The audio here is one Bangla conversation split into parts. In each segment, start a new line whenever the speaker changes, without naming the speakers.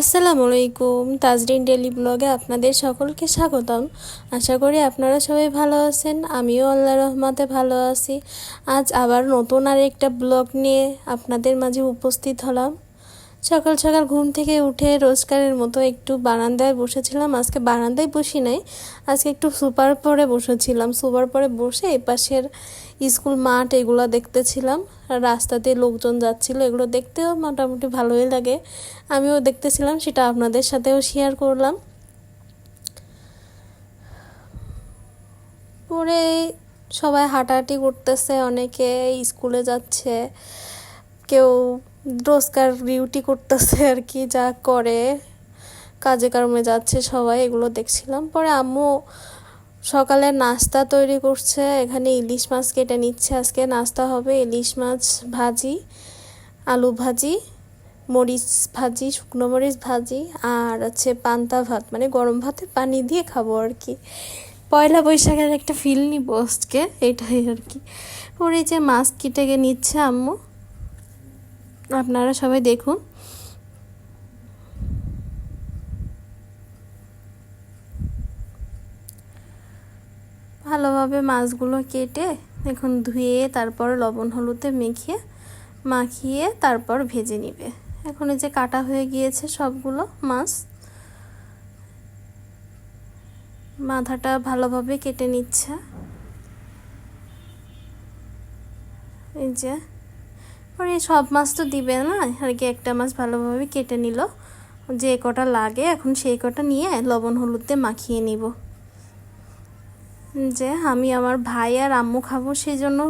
আসসালামু আলাইকুম তাজরিন ডেলি ব্লগে আপনাদের সকলকে স্বাগতম। আশা করি আপনারা সবাই ভালো আছেন, আমিও আল্লাহ রহমতে ভালো আছি। আজ আবার নতুন আর একটা ব্লগ নিয়ে আপনাদের মাঝে উপস্থিত হলাম। সকাল সকাল ঘুম থেকে উঠে রোজকারের মতো একটু বারান্দায় বসেছিলাম। আজকে বারান্দায় বসি নাই, আজকে একটু সুপার পরে বসেছিলাম। সুপার পরে বসে এই পাশের স্কুল মাঠ এগুলো দেখতেছিলাম। রাস্তাতে লোকজন যাচ্ছিল, এগুলো দেখতেও মোটামুটি ভালোই লাগে। আমিও দেখতেছিলাম, সেটা আপনাদের সাথেও শেয়ার করলাম। পরে সবাই হাঁটাহাঁটি করতেছে, অনেকে স্কুলে যাচ্ছে, কেউ রোজকার ডিউটি করতেছে আর কি, যা করে, কাজে কর্মে যাচ্ছে সবাই, এগুলো দেখছিলাম। পরে আম্মু সকালে নাস্তা তৈরি করছে, এখানে ইলিশ মাছ কেটে নিচ্ছে, আজকে নাস্তা হবে ইলিশ মাছ ভাজি, আলু ভাজি, মরিচ ভাজি, শুকনো মরিচ ভাজি, আর আছে পান্তা ভাত মানে গরম ভাতে পানি দিয়ে খাব আর কি। পয়লা বৈশাখের একটা ফিল নিব আজকে, এটাই আর কি। এই যে মাছ কেটে নিচ্ছে আম্মু আপনারা সবাই দেখুন। ভালোভাবে মাছগুলো কেটে এখন ধুয়ে, তারপর লবণ হলুদে মেখে, মাখিয়ে, তারপর ভেজে নিবে। এখন এই যে কাটা হয়ে গিয়েছে সবগুলো মাছ, মাথাটা ভালোভাবে কেটে নিচ্ছে। এই যে পরে সব মাছ তো দিবে না। আর কি একটা মাছ ভালোভাবে কেটে নিল। যে কটা লাগে, এখন সেই কটা নিয়ে লবণ হলুদ দিয়ে মাখিয়ে নিব। যে আমি আমার ভাই আর আম্মু খাব সেই জন্য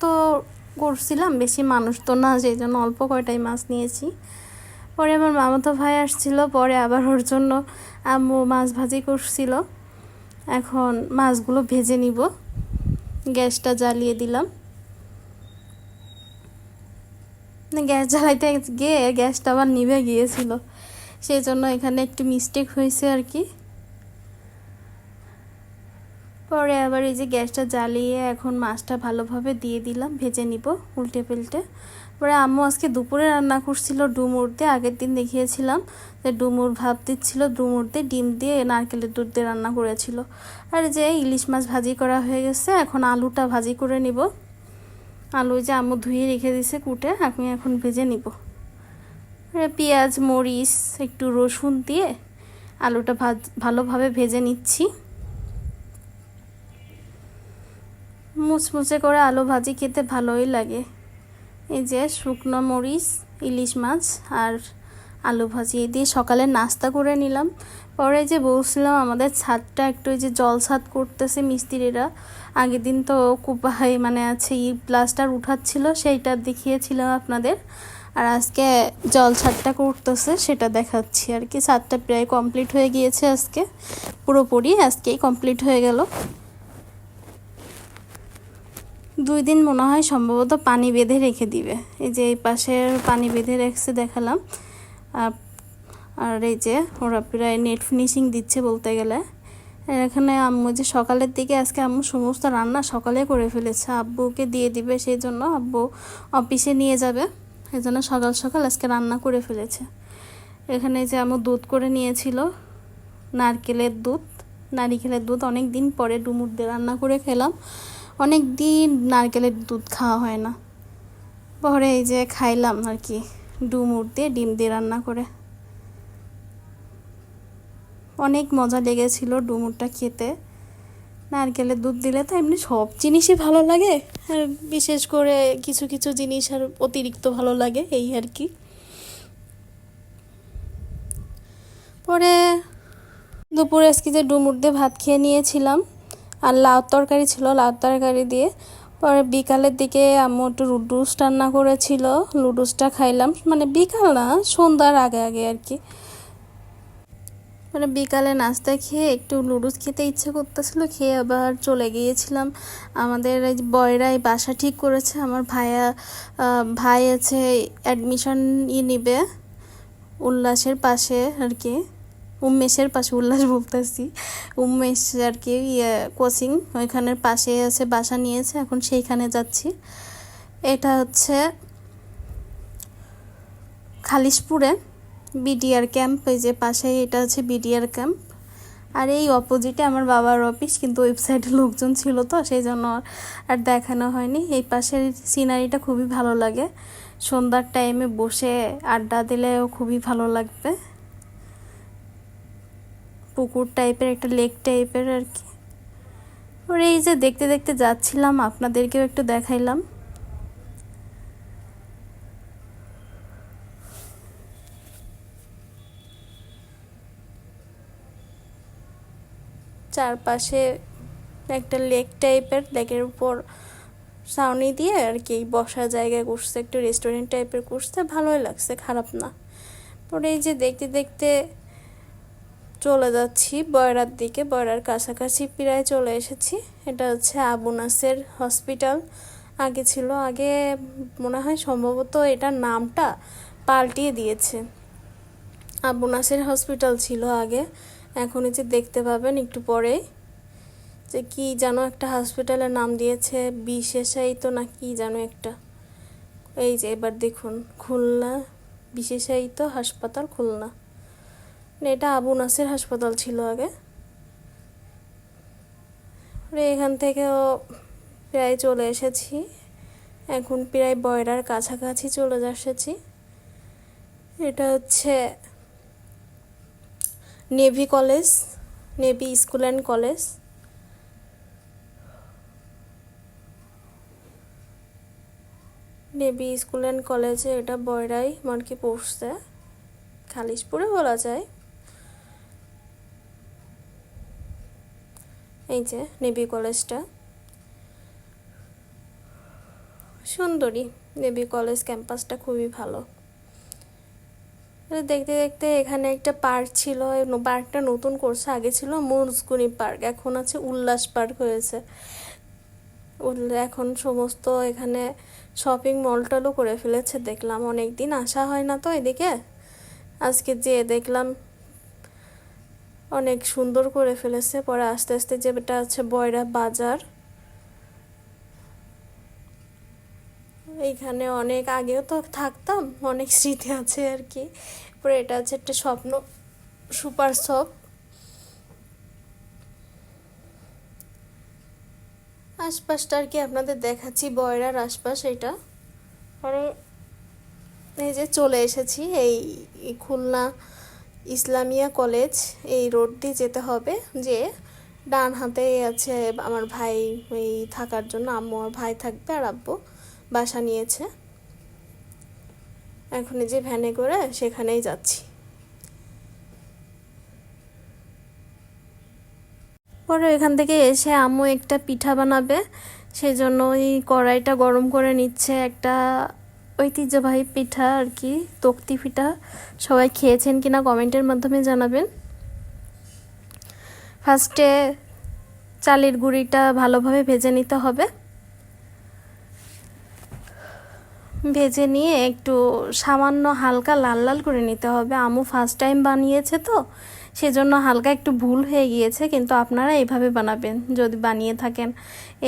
তো করছিলাম, বেশি মানুষ তো না, সেই জন্য অল্প কয়টাই মাছ নিয়েছি। পরে আমার মামাতো ভাই আসছিল, পরে আবার ওর জন্য আম্মু মাছ ভাজি করছিল। এখন মাছগুলো ভেজে নিব। গ্যাসটা জ্বালিয়ে দিলাম। গ্যাস জ্বালাইতে গিয়ে গ্যাসটা আবার নিভে গিয়েছিল। সেই জন্য এখানে একটু মিস্টেক হয়েছে আর কি। পরে আবার এই যে গ্যাসটা জ্বালিয়ে এখন মাছটা ভালোভাবে দিয়ে দিলাম, ভেজে নিব উল্টে পেল্টে। পরে আম্মু আজকে দুপুরে রান্না করছিল ডুমুর দিয়ে, আগের দিন দেখিয়েছিলাম যে ডুমুর ভাব দিচ্ছিল, ডুমুর দিয়ে ডিম দিয়ে নারকেলের দুধ দিয়ে রান্না করেছিল। আর যে ইলিশ মাছ ভাজি করা হয়ে গেছে, এখন আলুটা ভাজি করে নিব। আলু যে আমু ধুয়ে রেখে দিছে কুটে, আমি এখন ভেজে নিব। পেঁয়াজ, মরিচ, একটু রসুন দিয়ে আলুটা ভাজ, ভালোভাবে ভেজে নিচ্ছি। মুচমুচে করে আলু ভাজি খেতে ভালোই লাগে। এই যে শুকনো মরিচ, ইলিশ মাছ আর আলু ভাজি এই দিয়ে সকালে নাস্তা করে নিলাম। পরে যে বলছিলাম, আমাদের ছাদটা একটু যে জল ছাদ করতেছে মিস্ত্রিরা। আগের দিন তো কুপাহাই মানে আছে ই প্লাস্টার উঠাচ্ছিল, সেইটা দেখিয়েছিলাম আপনাদের। আর আজকে জল ছাদটা করতেছে, সেটা দেখাচ্ছি আর কি। ছাদটা প্রায় কমপ্লিট হয়ে গিয়েছে আজকে, পুরোপুরি আজকেই কমপ্লিট হয়ে গেল। দুই দিন মনে হয় সম্ভবত পানি বেঁধে রেখে দিবে। এই যে এই পাশের পানি বেঁধে রেখেছে, দেখালাম। আর এই যে ওরা প্রায় নেট ফিনিশিং দিচ্ছে বলতে গেলে। এখানে আম্মু যে সকালের দিকে, আজকে আম্মু সমস্ত রান্না সকালে করে ফেলেছে। আব্বুকে দিয়ে দিবে সেই জন্য আব্বু অফিসে নিয়ে যাবে। এই জন্য সকাল সকাল আজকে রান্না করে ফেলেছে। এখানে যে আম্মু দুধ করে নিয়েছিল, নারকেলের দুধ। নারিকেলের দুধ অনেক দিন পরে ডুমুর দিয়ে রান্না করে খেলাম। অনেক দিন নারকেলের দুধ খাওয়া হয় না। পরে এই যে খাইলাম আর কি। ডুমুর দিয়ে ডিম দিয়ে রান্না করে। অনেক মজা লেগেছিল ডুমুরটা খেতে। নারকেলের দুধ দিলে তো এমনি সব জিনিসই ভালো লাগে, আর বিশেষ করে কিছু কিছু জিনিস আর অতিরিক্ত ভালো লাগে, এই আর কি। পরে দুপুরে আজকে যে ডুমুর দিয়ে ভাত খেয়ে নিয়েছিলাম, আর লাউ তরকারি ছিল লাউ তরকারি দিয়ে পরে বিকালের দিকে আম্মু একটু লুডুস রান্না করেছিল। লুডুসটা খাইলাম। মানে বিকাল না, সন্ধ্যার আগে আগে আর কি। মানে বিকালে নাস্তা খেয়ে একটু লুডুস খেতে ইচ্ছে করতেছিল, খেয়ে আবার চলে গিয়েছিলাম। আমাদের এই বয়রাই বাসা ঠিক করেছে। আমার ভাইয়া ভাই আছে অ্যাডমিশন ই নিবে উল্লাসের পাশে আর কি। উমেশের পাশে উল্লাস বলতেছি। উমেশ আর কি ইয়ে কোচিং, ওইখানের পাশে আছে, বাসা নিয়েছে, এখন সেইখানে যাচ্ছি। এটা হচ্ছে খালিশপুরে, বিডিআর ক্যাম্প, এই যে পাশেই এটা হচ্ছে বিডিআর ক্যাম্প। আর এই অপোজিটে আমার বাবার অফিস, কিন্তু ওয়েবসাইটে লোকজন ছিল তো সেই জন্য আর দেখানো হয়নি। এই পাশের সিনারিটা খুবই ভালো লাগে। সন্ধ্যার টাইমে বসে আড্ডা দিলেও খুবই ভালো লাগবে। পুকুর টাইপের একটা লেক টাইপের আর কি। ওর, এই যে দেখতে দেখতে যাচ্ছিলাম, আপনাদেরকেও একটু দেখাইলাম। চারপাশে একটা লেক টাইপের লেকের উপর ছাউনি দিয়ে আর কি বসার জায়গায় করছে, একটু রেস্টুরেন্ট টাইপের করছে। ভালোই লাগছে, খারাপ না। পরে এই যে দেখতে দেখতে চলে যাচ্ছি, বয়রার দিকে। বয়রার কাছাকাছি প্রায় চলে এসেছি। এটা হচ্ছে আবু নাসের হসপিটাল। আগে ছিল, আগে মনে হয় সম্ভবত এটার নামটা পাল্টিয়ে দিয়েছে। আবু নাসের হসপিটাল ছিল আগে। এখন যে দেখতে পাবেন একটু পরে যে কি যেন একটা হসপিটালের নাম দিয়েছে, বিশেষায়িত না কি যেন একটা। এই যে এবার দেখুন, খুলনা, বিশেষায়িত হাসপাতাল খুলনা। এটা আবু নাসের হাসপাতাল ছিল আগে। এখান থেকেও প্রায় চলে এসেছি। এখন প্রায় বয়রার কাছাকাছি চলে এসেছি। এটা হচ্ছে navy college, navy school and college. Navy school and কলেজে এটা বয়রাই মানকি পড়ছে খালিশপুরে বলা যায়। এই যে নেভি কলেজটা। সুন্দরী নেভি কলেজ ক্যাম্পাসটা খুবই ভালো। দেখতে দেখতে এখানে একটা পার্ক ছিল পার্কটা নতুন করছে, আগে ছিল মুরজগুনি পার্ক, এখন আছে উল্লাস পার্ক হয়েছে। এখন সমস্ত এখানে শপিং মল টলও করে ফেলেছে, দেখলাম অনেক দিন আসা হয় না তো এদিকে। আজকে যেয়ে দেখলাম অনেক সুন্দর করে ফেলেছে। পরে আস্তে আস্তে যেটা আছে বয়রা বাজার। এইখানে অনেক আগেও তো থাকতাম, অনেক স্মৃতি আছে আর কি। পরে এটা হচ্ছে একটা স্বপ্ন, সুপার শপ। আশপাশটা আর কি আপনাদের দেখাচ্ছি, বয়রার আশপাশ এটা। পরে এই যে চলে এসেছি এই খুলনা ইসলামিয়া কলেজ, এই রোড দিয়ে যেতে হবে। যে ডান হাতে আছে আমার ভাই এই থাকার জন্য আম্মু আর ভাই থাকবে আর আব্বু বাসা নিয়েছে। এখন যে ভ্যানে করে সেখানেই যাচ্ছি। পরে এখান থেকে এসে আম্মু একটা পিঠা বানাবে, সেই জন্য ওই কড়াইটা গরম করে নিচ্ছে একটা ঐতিহ্যবাহী পিঠা আর কি, তক্তি পিঠা সবাই খেয়েছেন কিনা কমেন্টের মাধ্যমে জানাবেন। ফার্স্টে চালের গুঁড়িটা ভালোভাবে ভেজে নিতে হবে। ভেজে নিয়ে একটু সামান্য হালকা লাল লাল করে নিতে হবে। আমু ফার্স্ট টাইম বানিয়েছে তো, সেজন্য হালকা একটু ভুল হয়ে গিয়েছে, কিন্তু আপনারা এইভাবে বানাবেন, যদি বানিয়ে থাকেন।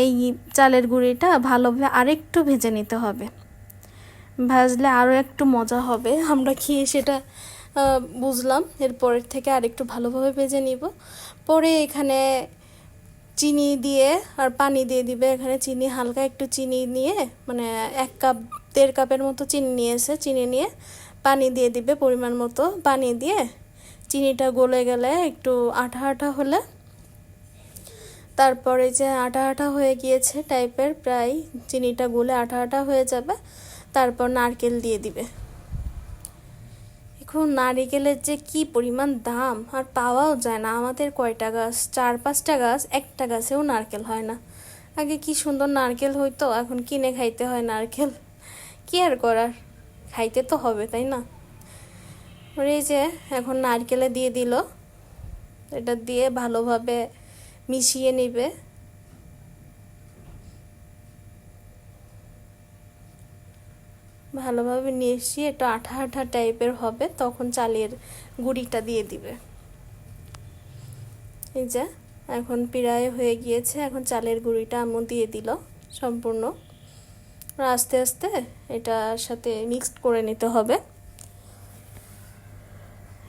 এই চালের গুঁড়িটা ভালোভাবে আরেকটু ভেজে নিতে হবে। ভাজলে আরও একটু মজা হবে। আমরা খেয়ে সেটা বুঝলাম। এরপরের থেকে আরেকটু ভালোভাবে ভেজে নিব। পরে এখানে চিনি দিয়ে আর পানি দিয়ে দিবে। এখানে চিনি, হালকা একটু চিনি নিয়ে মানে এক কাপ, দেড় কাপের মতো চিনি নিয়েছে। চিনি নিয়ে পানি দিয়ে দিবে পরিমাণ মতো। পানি দিয়ে চিনিটা গলে গেলে একটু আঠা আঠা হলে, তারপরে যে আঠা আঠা হয়ে গিয়েছে টাইপের প্রায় চিনিটা গলে আঠা আঠা হয়ে যাবে। তারপর নারকেল দিয়ে দিবে। এখন নারিকেলের যে কি পরিমাণ দাম, আর পাওয়াও যায় না। আমাদের কয়টা গাছ? চার, পাঁচটা গাছ, একটা গাছেও নারকেল হয় না। আগে কি সুন্দর নারকেল হইতো, এখন কিনে খাইতে হয় নারকেল। কি আর করার? খাইতে তো হবে, তাই না? এই যে এখন নারকেলে দিয়ে দিল। এটা দিয়ে ভালোভাবে মিশিয়ে নিবে। ভালোভাবে মিশিয়ে একটু আঠা আঠা টাইপের হবে, তখন চালের গুঁড়িটা দিয়ে দিবে। এই যে, এখন প্রায় হয়ে গিয়েছে, এখন চালের গুঁড়িটা আমু দিয়ে দিল সম্পূর্ণ। আস্তে আস্তে এটার সাথে মিক্সড করে নিতে হবে।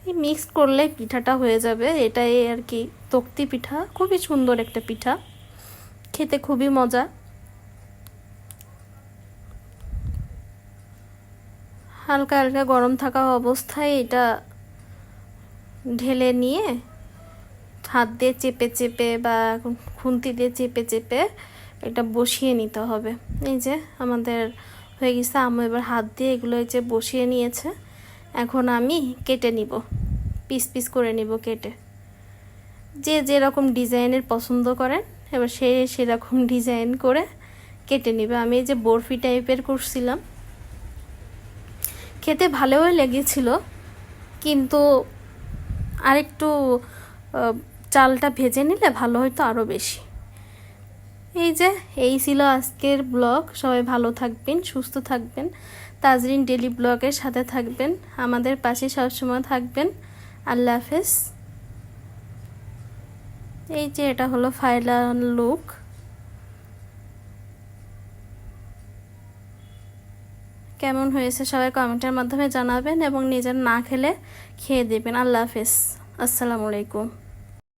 এই মিক্স করলে পিঠাটা হয়ে যাবে। এটাই আর কি, তক্তি পিঠা, খুবই সুন্দর একটা পিঠা। খেতে খুবই মজা। হালকা হালকা গরম থাকা অবস্থায় এটা ঢেলে নিয়ে হাত দিয়ে চেপে চেপে বা খুন্তি দিয়ে চেপে চেপে এটা বসিয়ে নিতে হবে। এই যে আমাদের হয়ে গেছে, আমি এবার হাত দিয়ে এগুলো এই যে বসিয়ে নিয়েছে। এখন আমি কেটে নিব, পিস পিস করে নিব কেটে। যে যেরকম ডিজাইনের পছন্দ করেন, এবার সে সেরকম ডিজাইন করে কেটে নিবে। আমি এই যে বরফি টাইপের করছিলাম খেতে ভালোই লেগেছিল, কিন্তু আরেকটু চালটা ভেজে নিলে ভালো হতো আরও বেশি। এই যে, এই ছিল আজকের ব্লগ। সবাই ভালো থাকবেন, সুস্থ থাকবেন। তাজরিন ডেলি ব্লগের সাথে থাকবেন, আমাদের পাশে সবসময় থাকবেন। আল্লাহ হাফেজ। এই যে, এটা হলো ফাইনাল লুক কেমন হয়েছে সবাই কমেন্টের মাধ্যমে জানাবেন এবং নিজের না খেলে খেয়ে দেবেন। আল্লাহ হাফেজ। আসসালামু আলাইকুম।